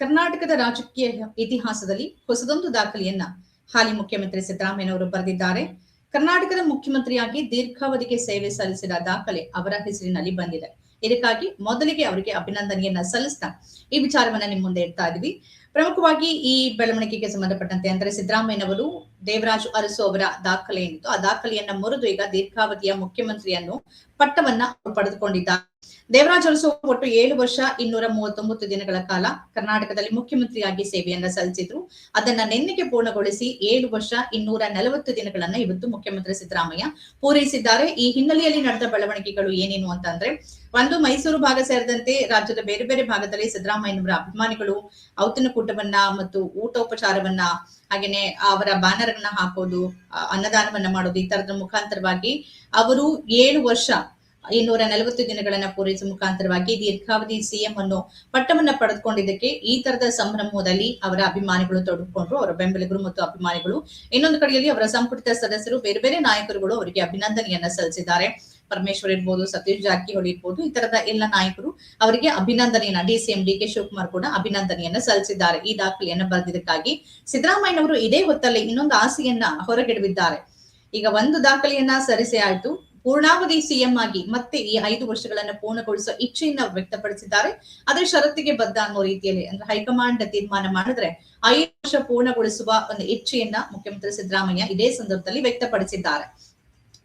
ಕರ್ನಾಟಕದ ರಾಜಕೀಯ ಇತಿಹಾಸದಲ್ಲಿ ಹೊಸದೊಂದು ದಾಖಲೆಯನ್ನ ಹಾಲಿ ಮುಖ್ಯಮಂತ್ರಿ ಸಿದ್ದರಾಮಯ್ಯನವರು ಬರೆದಿದ್ದಾರೆ. ಕರ್ನಾಟಕದ ಮುಖ್ಯಮಂತ್ರಿಯಾಗಿ ದೀರ್ಘಾವಧಿಗೆ ಸೇವೆ ಸಲ್ಲಿಸಿದ ದಾಖಲೆ ಅವರ ಹೆಸರಿನಲ್ಲಿ ಬಂದಿದೆ. ಇದಕ್ಕಾಗಿ ಮೊದಲಿಗೆ ಅವರಿಗೆ ಅಭಿನಂದನೆಯನ್ನ ಸಲ್ಲಿಸ್ತಾ ಈ ವಿಚಾರವನ್ನ ನಿಮ್ಮ ಮುಂದೆ ಇಡ್ತಾ ಇದೀವಿ. ಪ್ರಮುಖವಾಗಿ ಈ ಬೆಳವಣಿಗೆಗೆ ಸಂಬಂಧಪಟ್ಟಂತೆ ಅಂದ್ರೆ ಸಿದ್ದರಾಮಯ್ಯನವರು ದೇವರಾಜು ಅರಸು ಅವರ ದಾಖಲೆ ಏನಿತ್ತು ಆ ದಾಖಲೆಯನ್ನ ಮುರಿದು ಈಗ ದೀರ್ಘಾವಧಿಯ ಮುಖ್ಯಮಂತ್ರಿಯನ್ನು ಪಟ್ಟವನ್ನ ಪಡೆದುಕೊಂಡಿದ್ದಾರೆ. ದೇವರಾಜ್ ಅರಸು ಒಟ್ಟು ಏಳು ವರ್ಷ ಇನ್ನೂರ ಮೂವತ್ತೊಂಬತ್ತು ದಿನಗಳ ಕಾಲ ಕರ್ನಾಟಕದಲ್ಲಿ ಮುಖ್ಯಮಂತ್ರಿಯಾಗಿ ಸೇವೆಯನ್ನ ಸಲ್ಲಿಸಿದ್ರು. ಅದನ್ನ ನಿನ್ನೆಗೆ ಪೂರ್ಣಗೊಳಿಸಿ ಏಳು ವರ್ಷ ಇನ್ನೂರ ನಲವತ್ತು ದಿನಗಳನ್ನ ಇವತ್ತು ಮುಖ್ಯಮಂತ್ರಿ ಸಿದ್ದರಾಮಯ್ಯ ಪೂರೈಸಿದ್ದಾರೆ. ಈ ಹಿನ್ನೆಲೆಯಲ್ಲಿ ನಡೆದ ಬೆಳವಣಿಗೆಗಳು ಏನೇನು ಅಂತಂದ್ರೆ ಒಂದು ಮೈಸೂರು ಭಾಗ ಸೇರಿದಂತೆ ರಾಜ್ಯದ ಬೇರೆ ಬೇರೆ ಭಾಗದಲ್ಲಿ ಸಿದ್ದರಾಮಯ್ಯನವರ ಅಭಿಮಾನಿಗಳು ಔತಣಕೂಟವನ್ನ ಮತ್ತು ಊಟೋಪಚಾರವನ್ನ ಹಾಗೇನೆ ಅವರ ಬ್ಯಾನರ್ ಅನ್ನ ಹಾಕೋದು ಅನ್ನದಾನವನ್ನ ಮಾಡೋದು ಈ ತರದ ಮುಖಾಂತರವಾಗಿ ಅವರು ಏಳು ವರ್ಷ, ಇನ್ನೂರ ನಲವತ್ತು ದಿನಗಳನ್ನ ಪೂರೈಸುವ ಮುಖಾಂತರವಾಗಿ ದೀರ್ಘಾವಧಿ ಸಿಎಂ ಅನ್ನು ಪಟ್ಟವನ್ನ ಪಡೆದುಕೊಂಡಿದ್ದಕ್ಕೆ ಈ ತರದ ಸಂಭ್ರಮದಲ್ಲಿ ಅವರ ಅಭಿಮಾನಿಗಳು ತೊಡಗಿಕೊಂಡ್ರು, ಅವರ ಬೆಂಬಲಿಗರು ಮತ್ತು ಅಭಿಮಾನಿಗಳು. ಇನ್ನೊಂದು ಕಡೆಯಲ್ಲಿ ಅವರ ಸಂಪುಟದ ಸದಸ್ಯರು, ಬೇರೆ ಬೇರೆ ನಾಯಕರುಗಳು ಅವರಿಗೆ ಅಭಿನಂದನೆಯನ್ನ ಸಲ್ಲಿಸಿದ್ದಾರೆ. ಪರಮೇಶ್ವರ್ ಇರ್ಬೋದು, ಸತೀಶ್ ಜಾರಕಿಹೊಳಿ ಇರ್ಬೋದು, ಈ ತರದ ಎಲ್ಲ ನಾಯಕರು ಅವರಿಗೆ ಅಭಿನಂದನೆಯನ್ನ ಡಿಸಿಎಂ ಡಿ ಕೆ ಶಿವಕುಮಾರ್ ಕೂಡ ಅಭಿನಂದನೆಯನ್ನ ಸಲ್ಲಿಸಿದ್ದಾರೆ. ಈ ದಾಖಲೆಯನ್ನ ಬರೆದಿದ್ದಕ್ಕಾಗಿ ಸಿದ್ದರಾಮಯ್ಯನವರು ಇದೇ ಹೊತ್ತಲ್ಲಿ ಇನ್ನೊಂದು ಆಸೆಯನ್ನ ಹೊರಗೆಡವಿದ್ದಾರೆ. ಈಗ ಒಂದು ದಾಖಲೆಯನ್ನ ಸರಿಸಿ ಆಯ್ತು. ಪೂರ್ಣಾವಧಿ ಸಿಎಂ ಆಗಿ ಮತ್ತೆ ಈ ಐದು ವರ್ಷಗಳನ್ನ ಪೂರ್ಣಗೊಳಿಸುವ ಇಚ್ಛೆಯನ್ನ ವ್ಯಕ್ತಪಡಿಸಿದ್ದಾರೆ. ಆದ್ರೆ ಷರತ್ತಿಗೆ ಬದ್ಧ ಅನ್ನೋ ರೀತಿಯಲ್ಲಿ ಅಂದ್ರೆ ಹೈಕಮಾಂಡ್ ತೀರ್ಮಾನ ಮಾಡಿದ್ರೆ ಐದು ವರ್ಷ ಪೂರ್ಣಗೊಳಿಸುವ ಒಂದು ಇಚ್ಛೆಯನ್ನ ಮುಖ್ಯಮಂತ್ರಿ ಸಿದ್ದರಾಮಯ್ಯ ಇದೇ ಸಂದರ್ಭದಲ್ಲಿ ವ್ಯಕ್ತಪಡಿಸಿದ್ದಾರೆ.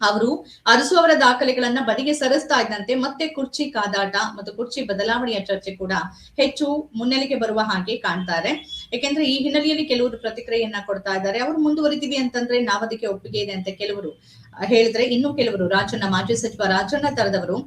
ಅವರು ಅರಸು ಅವರ ದಾಖಲೆಗಳನ್ನ ಬದಿಗೆ ಸರಿಸ್ತಾ ಇದ್ದಂತೆ ಮತ್ತೆ ಕುರ್ಚಿ ಕಾದಾಟ ಮತ್ತು ಕುರ್ಚಿ ಬದಲಾವಣೆಯ ಚರ್ಚೆ ಕೂಡ ಹೆಚ್ಚು ಮುನ್ನೆಲೆಗೆ ಬರುವ ಹಾಗೆ ಕಾಣ್ತಾ ಇದೆ ಯಾಕೆಂದ್ರೆ ಈ ಹಿನ್ನೆಲೆಯಲ್ಲಿ ಕೆಲವರು ಪ್ರತಿಕ್ರಿಯೆಯನ್ನ ಕೊಡ್ತಾ ಇದ್ದಾರೆ. ಅವರು ಮುಂದುವರಿತೀವಿ ಅಂತಂದ್ರೆ ನಾವದಕ್ಕೆ ಒಪ್ಪಿಗೆ ಇದೆ ಅಂತ ಕೆಲವರು ಹೇಳಿದ್ರೆ ಇನ್ನು ಕೆಲವರು ರಾಜಣ್ಣ ಮಾಜಿ ಸಚಿವ ರಾಜಣ್ಣ ತರದವರು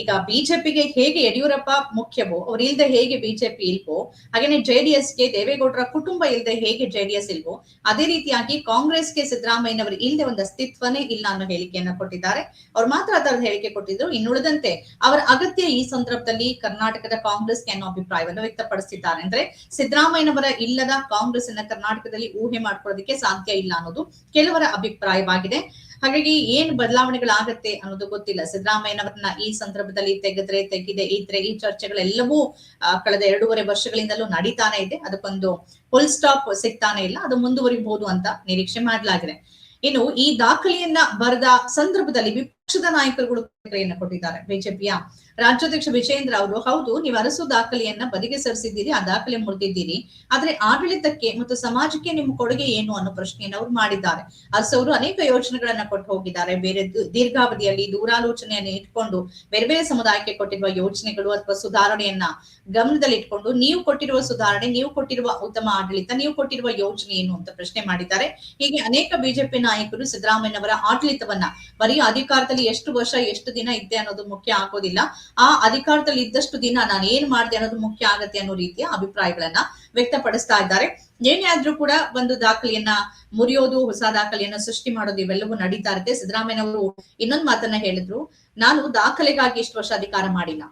ಈಗ ಬಿಜೆಪಿಗೆ ಹೇಗೆ ಯಡಿಯೂರಪ್ಪ ಮುಖ್ಯವೋ, ಅವ್ರು ಇಲ್ದೆ ಹೇಗೆ ಬಿಜೆಪಿ ಇಲ್ವೋ, ಹಾಗೇನೆ ಜೆಡಿಎಸ್ಗೆ, ದೇವೇಗೌಡರ ಕುಟುಂಬ ಇಲ್ದೆ ಹೇಗೆ ಜೆಡಿಎಸ್ ಇಲ್ವೋ, ಅದೇ ರೀತಿಯಾಗಿ ಕಾಂಗ್ರೆಸ್ಗೆ ಸಿದ್ದರಾಮಯ್ಯನವರು ಇಲ್ದೆ ಒಂದು ಅಸ್ತಿತ್ವನೇ ಇಲ್ಲ ಅನ್ನೋ ಹೇಳಿಕೆಯನ್ನ ಕೊಟ್ಟಿದ್ದಾರೆ. ಅವ್ರು ಮಾತ್ರ ಅದರ ಹೇಳಿಕೆ ಕೊಟ್ಟಿದ್ರು, ಇನ್ನುಳಿದಂತೆ ಅವರ ಅಗತ್ಯ ಈ ಸಂದರ್ಭದಲ್ಲಿ ಕರ್ನಾಟಕದ ಕಾಂಗ್ರೆಸ್ಗೆ ಅನ್ನೋ ಅಭಿಪ್ರಾಯವನ್ನು ವ್ಯಕ್ತಪಡಿಸಿದ್ದಾರೆ. ಅಂದ್ರೆ ಸಿದ್ದರಾಮಯ್ಯನವರ ಇಲ್ಲದ ಕಾಂಗ್ರೆಸ್ ಅನ್ನ ಕರ್ನಾಟಕದಲ್ಲಿ ಊಹೆ ಮಾಡ್ಕೊಳ್ಳೋದಕ್ಕೆ ಸಾಧ್ಯ ಇಲ್ಲ ಅನ್ನೋದು ಕೆಲವರ ಅಭಿಪ್ರಾಯವಾಗಿದೆ. ಹಾಗಾಗಿ ಏನ್ ಬದಲಾವಣೆಗಳಾಗತ್ತೆ ಅನ್ನೋದು ಗೊತ್ತಿಲ್ಲ. ಸಿದ್ದರಾಮಯ್ಯನವರನ್ನ ಈ ಸಂದರ್ಭದಲ್ಲಿ ತೆಗೆದ್ರೆ, ತೆಗಿದೆ ಇದ್ರೆ ಈ ಚರ್ಚೆಗಳೆಲ್ಲವೂ ಕಳೆದ ಎರಡೂವರೆ ವರ್ಷಗಳಿಂದಲೂ ನಡೀತಾನೆ ಇದೆ. ಅದಕ್ಕೊಂದು ಫುಲ್ ಸ್ಟಾಪ್ ಸಿಗ್ತಾನೆ ಇಲ್ಲ. ಅದು ಮುಂದುವರಿಬಹುದು ಅಂತ ನಿರೀಕ್ಷೆ ಮಾಡಲಾಗಿದೆ. ಇನ್ನು ಈ ದಾಖಲೆಯನ್ನ ಬರೆದ ಸಂದರ್ಭದಲ್ಲಿ ವಿಪಕ್ಷದ ನಾಯಕರುಗಳು ಕೊಟ್ಟಿದ್ದಾರೆ. ಬಿಜೆಪಿಯ ರಾಜ್ಯಾಧ್ಯಕ್ಷ ವಿಜೇಂದ್ರ ಅವರು, ಹೌದು, ನೀವು ಅರಸು ದಾಖಲೆಯನ್ನ ಬದಿಗೆ ಸರಿಸಿದ್ದೀರಿ, ಆ ದಾಖಲೆ ಮುರಿದಿದ್ದೀರಿ. ಆದ್ರೆ ಆಡಳಿತಕ್ಕೆ ಮತ್ತು ಸಮಾಜಕ್ಕೆ ನಿಮ್ಮ ಕೊಡುಗೆ ಏನು? ಅನ್ನೋ ಪ್ರಶ್ನೆಯನ್ನು ಅವರು ಮಾಡಿದ್ದಾರೆ. ಅರಸು ಅವರು ಅನೇಕ ಯೋಜನೆಗಳನ್ನ ಕೊಟ್ಟು ಹೋಗಿದ್ದಾರೆ. ಬೇರೆ ದೀರ್ಘಾವಧಿಯಲ್ಲಿ ದೂರಾಲೋಚನೆಯನ್ನು ಇಟ್ಕೊಂಡು, ಬೇರೆ ಬೇರೆ ಸಮುದಾಯಕ್ಕೆ ಕೊಟ್ಟಿರುವ ಯೋಜನೆಗಳು ಅಥವಾ ಸುಧಾರಣೆಯನ್ನ ಗಮನದಲ್ಲಿ ಇಟ್ಕೊಂಡು, ನೀವು ಕೊಟ್ಟಿರುವ ಸುಧಾರಣೆ, ನೀವು ಕೊಟ್ಟಿರುವ ಉತ್ತಮ ಆಡಳಿತ, ನೀವು ಕೊಟ್ಟಿರುವ ಯೋಜನೆ ಏನು? ಅಂತ ಪ್ರಶ್ನೆ ಮಾಡಿದ್ದಾರೆ. ಹೀಗೆ ಅನೇಕ ಬಿಜೆಪಿ ನಾಯಕರು ಸಿದ್ದರಾಮಯ್ಯನವರ ಆಡಳಿತವನ್ನ ಬರೀ ಅಧಿಕಾರದಲ್ಲಿ ಎಷ್ಟು ವರ್ಷ, ಎಷ್ಟು ದಿನ ಇದ್ದೆ ಅನ್ನೋದು ಮುಖ್ಯ ಆಗೋದಿಲ್ಲ. ಆ ಅಧಿಕಾರದಲ್ಲಿ ಇದ್ದಷ್ಟು ದಿನ ನಾನು ಏನ್ ಮಾಡಿದೆ ಅನ್ನೋದು ಮುಖ್ಯ ಆಗತ್ತೆ ಅನ್ನೋ ರೀತಿಯ ಅಭಿಪ್ರಾಯಗಳನ್ನ ವ್ಯಕ್ತಪಡಿಸ್ತಾ ಇದ್ದಾರೆ. ಏನೇ ಆದ್ರೂ ಕೂಡ ಒಂದು ದಾಖಲೆಯನ್ನ ಮುರಿಯೋದು, ಹೊಸ ದಾಖಲೆಯನ್ನ ಸೃಷ್ಟಿ ಮಾಡೋದು ಇವೆಲ್ಲವೂ ನಡೀತಾ ಇರುತ್ತೆ. ಸಿದ್ದರಾಮಯ್ಯನವರು ಇನ್ನೊಂದು ಮಾತನ್ನ ಹೇಳಿದ್ರು, ನಾನು ದಾಖಲೆಗಾಗಿ ಇಷ್ಟು ವರ್ಷ ಅಧಿಕಾರ ಮಾಡಿಲ್ಲ.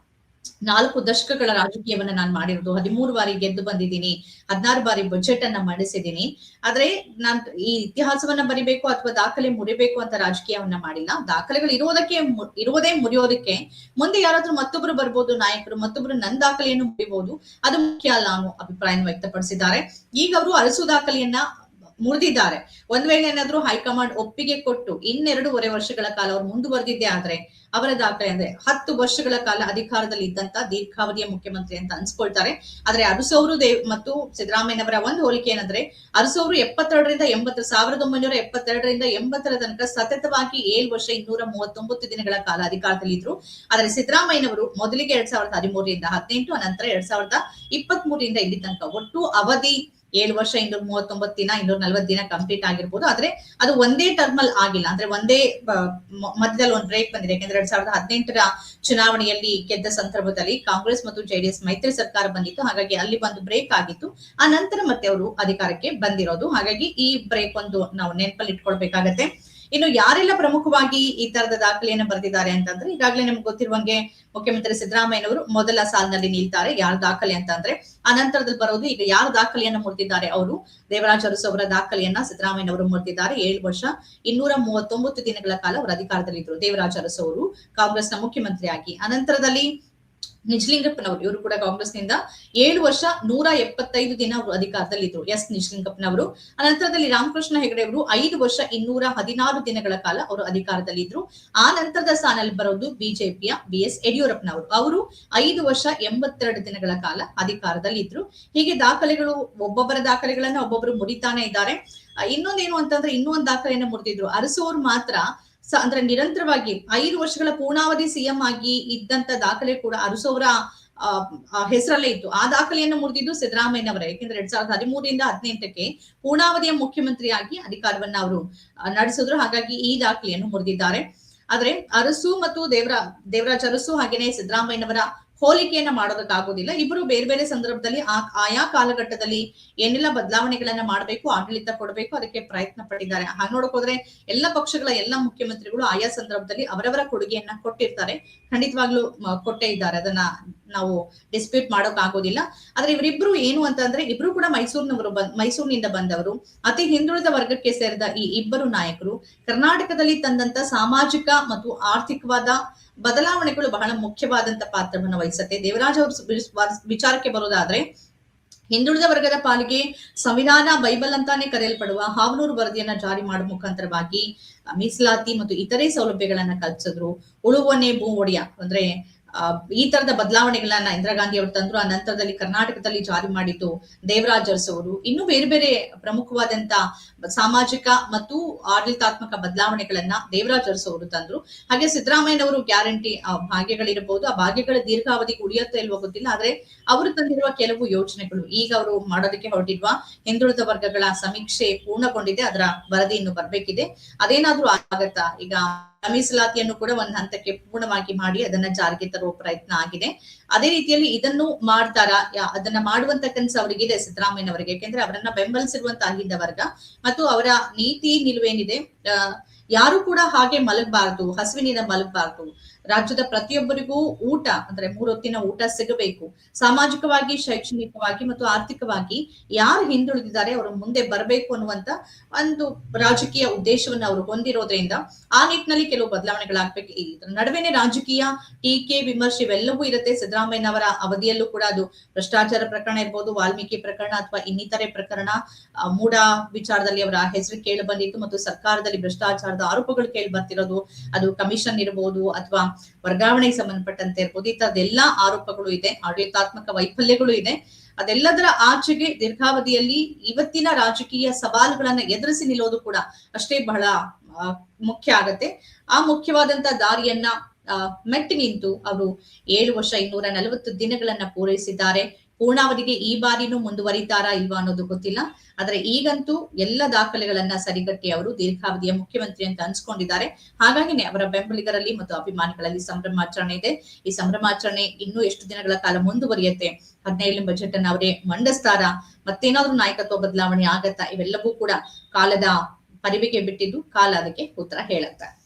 ನಾಲ್ಕು ದಶಕಗಳ ರಾಜಕೀಯವನ್ನ ನಾನು ಮಾಡಿರೋದು. ಹದಿಮೂರು ಬಾರಿ ಗೆದ್ದು ಬಂದಿದ್ದೀನಿ. ಹದಿನಾರು ಬಾರಿ ಬಜೆಟ್ ಅನ್ನ ಮಂಡಿಸಿದ್ದೀನಿ. ಆದ್ರೆ ನಾನ್ ಈ ಇತಿಹಾಸವನ್ನ ಬರಿಬೇಕು ಅಥವಾ ದಾಖಲೆ ಮುರಿಬೇಕು ಅಂತ ರಾಜಕೀಯವನ್ನ ಮಾಡಿಲ್ಲ. ದಾಖಲೆಗಳು ಇರೋದಕ್ಕೆ ಇರೋದೇ ಮುರಿಯೋದಕ್ಕೆ ಮುಂದೆ ಯಾರಾದ್ರೂ ಮತ್ತೊಬ್ರು ಬರ್ಬೋದು, ನಾಯಕರು ಮತ್ತೊಬ್ರು ನನ್ನ ದಾಖಲೆಯನ್ನು ಮುರಿಬಹುದು ಅದು ಮುಖ್ಯ ಅಲ್ಲ ಅನ್ನೋ ಅಭಿಪ್ರಾಯವನ್ನು ವ್ಯಕ್ತಪಡಿಸಿದ್ದಾರೆ. ಈಗ ಅವರು ಅರಸು ದಾಖಲೆಯನ್ನ ಮುರಿದಿದ್ದಾರೆ. ಒಂದ್ ವೇಳೆ ಏನಾದ್ರೂ ಹೈಕಮಾಂಡ್ ಒಪ್ಪಿಗೆ ಕೊಟ್ಟು ಇನ್ನೆರಡೂವರೆ ವರ್ಷಗಳ ಕಾಲ ಅವರು ಮುಂದುವರೆದಿದ್ದೆ ಆದ್ರೆ ಅವರ ದಾಖಲೆ ಅಂದ್ರೆ ಹತ್ತು ವರ್ಷಗಳ ಕಾಲ ಅಧಿಕಾರದಲ್ಲಿ ಇದ್ದಂತ ದೀರ್ಘಾವಧಿಯ ಮುಖ್ಯಮಂತ್ರಿ ಅಂತ ಅನ್ಸ್ಕೊಳ್ತಾರೆ. ಆದ್ರೆ ಅರಸು ಅವರು ದೇವ್ ಮತ್ತು ಸಿದ್ದರಾಮಯ್ಯನವರ ಒಂದು ಹೋಲಿಕೆ ಏನಂದ್ರೆ ಅರಸು ಅವರು ಎಪ್ಪತ್ತೆರಡರಿಂದ ಎಂಬತ್ತು ಸಾವಿರದ ಒಂಬೈನೂರ ಎಪ್ಪತ್ತೆರಡರಿಂದ ಎಂಬತ್ತರ ತನಕ ಸತತವಾಗಿ ಏಳು ವರ್ಷ ಇನ್ನೂರ ಮೂವತ್ತೊಂಬತ್ತು ದಿನಗಳ ಕಾಲ ಅಧಿಕಾರದಲ್ಲಿ ಇದ್ರು. ಆದ್ರೆ ಸಿದ್ದರಾಮಯ್ಯನವರು ಮೊದಲಿಗೆ ಎರಡ್ ಸಾವಿರದ ಹದಿಮೂರರಿಂದ ಹದಿನೆಂಟು, ಅನಂತರ ಎರಡ್ ಸಾವಿರದ ಇಪ್ಪತ್ತ್ ಮೂರರಿಂದ ಇಲ್ಲಿ ತನಕ ಒಟ್ಟು ಅವಧಿ ಏಳು ವರ್ಷ, ಇನ್ನೂರ ಮೂವತ್ತೊಂಬತ್ತು ದಿನ, ಇನ್ನೂರ ನಲ್ವತ್ತು ದಿನ ಕಂಪ್ಲೀಟ್ ಆಗಿರ್ಬೋದು. ಆದ್ರೆ ಅದು ಒಂದೇ ಟರ್ಮ್ ಅಲ್ಲಿ ಆಗಿಲ್ಲ. ಅಂದ್ರೆ ಒಂದೇ ಮಧ್ಯದಲ್ಲಿ ಒಂದು ಬ್ರೇಕ್ ಬಂದಿದೆ. ಯಾಕಂದ್ರೆ ಎರಡ್ ಸಾವಿರದ ಹದಿನೆಂಟರ ಚುನಾವಣೆಯಲ್ಲಿ ಗೆದ್ದ ಸಂದರ್ಭದಲ್ಲಿ ಕಾಂಗ್ರೆಸ್ ಮತ್ತು ಜೆಡಿಎಸ್ ಮೈತ್ರಿ ಸರ್ಕಾರ ಬಂದಿತ್ತು. ಹಾಗಾಗಿ ಅಲ್ಲಿ ಒಂದು ಬ್ರೇಕ್ ಆಗಿತ್ತು. ಆ ನಂತರ ಮತ್ತೆ ಅವರು ಅಧಿಕಾರಕ್ಕೆ ಬಂದಿರೋದು. ಹಾಗಾಗಿ ಈ ಬ್ರೇಕ್ ಒಂದು ನಾವು ನೆನಪಲ್ಲಿ ಇಟ್ಕೊಳ್ಬೇಕಾಗತ್ತೆ. ಇನ್ನು ಯಾರೆಲ್ಲ ಪ್ರಮುಖವಾಗಿ ಈ ತರದ ದಾಖಲೆಯನ್ನು ಬರೆದಿದ್ದಾರೆ ಅಂತಂದ್ರೆ, ಈಗಾಗಲೇ ನಮ್ಗೆ ಗೊತ್ತಿರುವಂಗೆ ಮುಖ್ಯಮಂತ್ರಿ ಸಿದ್ದರಾಮಯ್ಯನವರು ಮೊದಲ ಸಾಲಿನಲ್ಲಿ ನಿಲ್ತಾರೆ, ಯಾರ ದಾಖಲೆ ಅಂತಂದ್ರೆ. ಆ ನಂತರದಲ್ಲಿ ಬರೋದು ಈಗ ಯಾರು ದಾಖಲೆಯನ್ನ ಮುರಿದಿದ್ದಾರೆ ಅವರು? ದೇವರಾಜ ಅರಸು ಅವರ ದಾಖಲೆಯನ್ನ ಸಿದ್ದರಾಮಯ್ಯನವರು ಮುರಿದಿದ್ದಾರೆ. ಏಳು ವರ್ಷ, ಇನ್ನೂರ ಮೂವತ್ತೊಂಬತ್ತು ದಿನಗಳ ಕಾಲ ಅವರು ಅಧಿಕಾರದಲ್ಲಿ ಇದ್ರು ದೇವರಾಜ ಅರಸು ಅವರು, ಕಾಂಗ್ರೆಸ್ನ ಮುಖ್ಯಮಂತ್ರಿಯಾಗಿ. ಅನಂತರದಲ್ಲಿ ನಿಜಲಿಂಗಪ್ಪನವರು, ಇವರು ಕೂಡ ಕಾಂಗ್ರೆಸ್ನಿಂದ ಏಳು ವರ್ಷ ನೂರ ಎಪ್ಪತ್ತೈದು ದಿನ ಅವರು ಅಧಿಕಾರದಲ್ಲಿದ್ದರು ಎಸ್ ನಿಜಲಿಂಗಪ್ಪನವರು. ಅನಂತರದಲ್ಲಿ ರಾಮಕೃಷ್ಣ ಹೆಗಡೆ ಅವರು ಐದು ವರ್ಷ ಇನ್ನೂರ ಹದಿನಾರು ದಿನಗಳ ಕಾಲ ಅವರು ಅಧಿಕಾರದಲ್ಲಿದ್ರು. ಆ ನಂತರದ ಸ್ಥಾನದಲ್ಲಿ ಬರೋದು ಬಿಜೆಪಿಯ ಬಿ ಎಸ್ ಯಡಿಯೂರಪ್ಪನವರು. ಅವರು ಐದು ವರ್ಷ ಎಂಬತ್ತೆರಡು ದಿನಗಳ ಕಾಲ ಅಧಿಕಾರದಲ್ಲಿ ಇದ್ರು ಹೀಗೆ ದಾಖಲೆಗಳು, ಒಬ್ಬೊಬ್ಬರ ದಾಖಲೆಗಳನ್ನ ಒಬ್ಬೊಬ್ಬರು ಮುರಿತಾನೆ ಇದ್ದಾರೆ. ಇನ್ನೊಂದೇನು ಅಂತಂದ್ರೆ ಇನ್ನೂ ಒಂದು ದಾಖಲೆಯನ್ನ ಮುರಿದಿದ್ರು ಅರಸೋರು ಮಾತ್ರ ಅಂದ್ರೆ ನಿರಂತರವಾಗಿ ಐದು ವರ್ಷಗಳ ಪೂರ್ಣಾವಧಿ ಸಿಎಂ ಆಗಿ ಇದ್ದಂತ ದಾಖಲೆ ಕೂಡ ಅರಸೋರ ಅಹ್ ಹೆಸರಲ್ಲೇ ಇತ್ತು. ಆ ದಾಖಲೆಯನ್ನು ಮುರಿದಿದ್ದು ಸಿದ್ದರಾಮಯ್ಯನವರೇ. ಯಾಕೆಂದ್ರೆ ಎರಡ್ ಸಾವಿರದ ಹದಿಮೂರರಿಂದ ಹದಿನೆಂಟಕ್ಕೆ ಪೂರ್ಣಾವಧಿಯ ಮುಖ್ಯಮಂತ್ರಿಯಾಗಿ ಅಧಿಕಾರವನ್ನ ಅವರು ನಡೆಸಿದ್ರು. ಹಾಗಾಗಿ ಈ ದಾಖಲೆಯನ್ನು ಮುರಿದಿದ್ದಾರೆ. ಆದ್ರೆ ಅರಸು ಮತ್ತು ದೇವರ, ದೇವರಾಜ್ ಅರಸು ಹಾಗೇನೆ ಸಿದ್ದರಾಮಯ್ಯನವರ ಹೋಲಿಕೆಯನ್ನ ಮಾಡೋದಕ್ಕಾಗೋದಿಲ್ಲ. ಇಬ್ಬರು ಬೇರೆ ಬೇರೆ ಸಂದರ್ಭದಲ್ಲಿ ಆ, ಆಯಾ ಕಾಲಘಟ್ಟದಲ್ಲಿ ಏನೆಲ್ಲ ಬದಲಾವಣೆಗಳನ್ನ ಮಾಡಬೇಕು, ಆಡಳಿತ ಕೊಡಬೇಕು ಅದಕ್ಕೆ ಪ್ರಯತ್ನ ಪಟ್ಟಿದ್ದಾರೆ. ಹಾಗೆ ನೋಡಕೋದ್ರೆ ಎಲ್ಲ ಪಕ್ಷಗಳ ಎಲ್ಲ ಮುಖ್ಯಮಂತ್ರಿಗಳು ಆಯಾ ಸಂದರ್ಭದಲ್ಲಿ ಅವರವರ ಕೊಡುಗೆಯನ್ನ ಕೊಟ್ಟಿರ್ತಾರೆ. ಖಂಡಿತವಾಗ್ಲೂ ಕೊಟ್ಟೇ ಇದ್ದಾರೆ. ಅದನ್ನ ನಾವು ಡಿಸ್ಪ್ಯೂಟ್ ಮಾಡೋಕ್ ಆಗೋದಿಲ್ಲ ಆದ್ರೆ ಇವರಿಬ್ರು ಏನು ಅಂತಂದ್ರೆ ಇಬ್ರು ಕೂಡ ಮೈಸೂರಿನವರು ಮೈಸೂರಿನಿಂದ ಬಂದವರು. ಅತಿ ಹಿಂದುಳಿದ ವರ್ಗಕ್ಕೆ ಸೇರಿದ ಈ ಇಬ್ಬರು ನಾಯಕರು ಕರ್ನಾಟಕದಲ್ಲಿ ತಂದಂತ ಸಾಮಾಜಿಕ ಮತ್ತು ಆರ್ಥಿಕವಾದ ಬದಲಾವಣೆಗಳು ಬಹಳ ಮುಖ್ಯವಾದಂತ ಪಾತ್ರವನ್ನು ವಹಿಸುತ್ತೆ. ದೇವರಾಜ್ ಅವರು ವಿಚಾರಕ್ಕೆ ಬರೋದಾದ್ರೆ, ಹಿಂದುಳಿದ ವರ್ಗದ ಪಾಲಿಗೆ ಸಂವಿಧಾನ, ಬೈಬಲ್ ಅಂತಾನೆ ಕರೆಯಲ್ಪಡುವ ಹಾವನೂರು ವರದಿಯನ್ನ ಜಾರಿ ಮಾಡುವ ಮುಖಾಂತರವಾಗಿ ಮೀಸಲಾತಿ ಮತ್ತು ಇತರೆ ಸೌಲಭ್ಯಗಳನ್ನ ಕಲ್ಪಿಸಿದ್ರು ಉಳುವನೆ ಭೂ ಒಡೆಯ ಅಂದ್ರೆ ಈ ತರದ ಬದಲಾವಣೆಗಳನ್ನ ಇಂದಿರಾ ಗಾಂಧಿ ಅವರು ತಂದ್ರು, ಆ ನಂತರದಲ್ಲಿ ಕರ್ನಾಟಕದಲ್ಲಿ ಜಾರಿ ಮಾಡಿದ್ದು ದೇವರಾಜ್ ಅರಸು ಅವರು. ಇನ್ನು ಬೇರೆ ಬೇರೆ ಪ್ರಮುಖವಾದಂತ ಸಾಮಾಜಿಕ ಮತ್ತು ಆಡಳಿತಾತ್ಮಕ ಬದಲಾವಣೆಗಳನ್ನ ದೇವರಾಜ್ ಅವರು ತಂದ್ರು. ಹಾಗೆ ಸಿದ್ದರಾಮಯ್ಯನವರು ಗ್ಯಾರಂಟಿ ಭಾಗ್ಯಗಳಿರಬಹುದು ಆ ಭಾಗ್ಯಗಳ ದೀರ್ಘಾವಧಿಗೆ ಉಳಿಯುತ್ತೆ ಇಲ್ವೋ ಗೊತ್ತಿಲ್ಲ. ಆದ್ರೆ ಅವರು ತಂದಿರುವ ಕೆಲವು ಯೋಜನೆಗಳು. ಈಗ ಅವರು ಮಾಡೋದಕ್ಕೆ ಹೊರಟಿರುವ ಹಿಂದುಳಿದ ವರ್ಗಗಳ ಸಮೀಕ್ಷೆ ಪೂರ್ಣಗೊಂಡಿದೆ. ಅದರ ವರದಿ ಇನ್ನು ಬರ್ಬೇಕಿದೆ. ಅದೇನಾದ್ರೂ ಆಗತ್ತಾ? ಈಗ ಮೀಸಲಾತಿಯನ್ನು ಕೂಡ ಒಂದ್ ಹಂತಕ್ಕೆ ಪೂರ್ಣವಾಗಿ ಮಾಡಿ ಅದನ್ನ ಜಾರಿಗೆ ತರುವ ಪ್ರಯತ್ನ ಆಗಿದೆ. ಅದೇ ರೀತಿಯಲ್ಲಿ ಇದನ್ನು ಮಾಡ್ತಾರಾ ಅದನ್ನ ಮಾಡುವಂತ ಕನಸು ಅವರಿಗಿದೆ ಸಿದ್ದರಾಮಯ್ಯನವರಿಗೆ ಯಾಕೆಂದ್ರೆ ಅವರನ್ನ ಬೆಂಬಲಿಸಿರುವಂತ ಅಲ್ಲಿಂದ ವರ್ಗ. ಮತ್ತು ಅವರ ನೀತಿ ನಿಲುವೇನಿದೆ. ಯಾರು ಕೂಡ ಹಾಗೆ ಮಲಗಬಾರದು, ಹಸುವಿನಿಂದ ಮಲಗಬಾರದು. ರಾಜ್ಯದ ಪ್ರತಿಯೊಬ್ಬರಿಗೂ ಊಟ, ಅಂದ್ರೆ ಮೂರೊತ್ತಿನ ಊಟ ಸಿಗಬೇಕು. ಸಾಮಾಜಿಕವಾಗಿ, ಶೈಕ್ಷಣಿಕವಾಗಿ ಮತ್ತು ಆರ್ಥಿಕವಾಗಿ ಯಾರು ಹಿಂದುಳಿದಿದ್ದಾರೆ, ಅವರು ಮುಂದೆ ಬರಬೇಕು ಅನ್ನುವಂತ ಒಂದು ರಾಜಕೀಯ ಉದ್ದೇಶವನ್ನು ಅವರು ಹೊಂದಿರೋದ್ರಿಂದ ಆ ನಿಟ್ಟಿನಲ್ಲಿ ಕೆಲವು ಬದಲಾವಣೆಗಳಾಗಬೇಕು. ಇದರ ನಡುವೆನೆ ರಾಜಕೀಯ, ಟೀಕೆ, ವಿಮರ್ಶೆ ಇವೆಲ್ಲವೂ ಇರುತ್ತೆ. ಸಿದ್ದರಾಮಯ್ಯನವರ ಅವಧಿಯಲ್ಲೂ ಕೂಡ ಅದು ಭ್ರಷ್ಟಾಚಾರ ಪ್ರಕರಣ ಇರ್ಬೋದು, ವಾಲ್ಮೀಕಿ ಪ್ರಕರಣ ಅಥವಾ ಇನ್ನಿತರೆ ಪ್ರಕರಣ ಮೂಡ ವಿಚಾರದಲ್ಲಿ ಅವರ ಹೆಸರು ಕೇಳಿ ಬಂದಿತ್ತು ಮತ್ತು ಸರ್ಕಾರದಲ್ಲಿ ಭ್ರಷ್ಟಾಚಾರದ ಆರೋಪಗಳು ಕೇಳಿ ಬರ್ತಿರೋದು. ಅದು ಕಮಿಷನ್ ಇರ್ಬೋದು ಅಥವಾ ವರ್ಗಾವಣೆಗೆ ಸಂಬಂಧಪಟ್ಟಂತೆ ಇರ್ಬೋದು. ಎಲ್ಲಾ ಆರೋಪಗಳು ಇದೆ, ಆಡಳಿತಾತ್ಮಕ ವೈಫಲ್ಯಗಳು ಇದೆ. ಅದೆಲ್ಲದರ ಆಚೆಗೆ ದೀರ್ಘಾವಧಿಯಲ್ಲಿ ಇವತ್ತಿನ ರಾಜಕೀಯ ಸವಾಲುಗಳನ್ನ ಎದುರಿಸಿ ನಿಲ್ಲೋದು ಕೂಡ ಅಷ್ಟೇ ಬಹಳ ಮುಖ್ಯ ಆಗತ್ತೆ. ಆ ಮುಖ್ಯವಾದಂತ ದಾರಿಯನ್ನ ಮೆಟ್ಟಿ ನಿಂತು ಅವರು ಏಳು ವರ್ಷ ಇನ್ನೂರ ನಲವತ್ತು ದಿನಗಳನ್ನ ಪೂರೈಸಿದ್ದಾರೆ. ಪೂರ್ಣಾವಧಿಗೆ ಈ ಬಾರಿನೂ ಮುಂದುವರಿತಾರಾ ಇಲ್ವಾ ಅನ್ನೋದು ಗೊತ್ತಿಲ್ಲ. ಆದ್ರೆ ಈಗಂತೂ ಎಲ್ಲ ದಾಖಲೆಗಳನ್ನ ಸರಿಗಟ್ಟಿ ಅವರು ದೀರ್ಘಾವಧಿಯ ಮುಖ್ಯಮಂತ್ರಿ ಅಂತ ಅನ್ಸ್ಕೊಂಡಿದ್ದಾರೆ. ಹಾಗಾಗಿನೇ ಅವರ ಬೆಂಬಲಿಗರಲ್ಲಿ ಮತ್ತು ಅಭಿಮಾನಿಗಳಲ್ಲಿ ಸಂಭ್ರಮಾಚರಣೆ ಇದೆ. ಈ ಸಂಭ್ರಮಾಚರಣೆ ಇನ್ನೂ ಎಷ್ಟು ದಿನಗಳ ಕಾಲ ಮುಂದುವರಿಯುತ್ತೆ? ಹದಿನೈದು ಬಜೆಟ್ ಅನ್ನ ಅವರೇ ಮಂಡಿಸ್ತಾರ? ಮತ್ತೇನಾದ್ರೂ ನಾಯಕತ್ವ ಬದಲಾವಣೆ ಆಗತ್ತಾ? ಇವೆಲ್ಲವೂ ಕೂಡ ಕಾಲದ ಪರಿವಿಗೆ ಬಿಟ್ಟಿದ್ದು ಕಾಲ ಅದಕ್ಕೆ ಉತ್ತರ ಹೇಳುತ್ತೆ.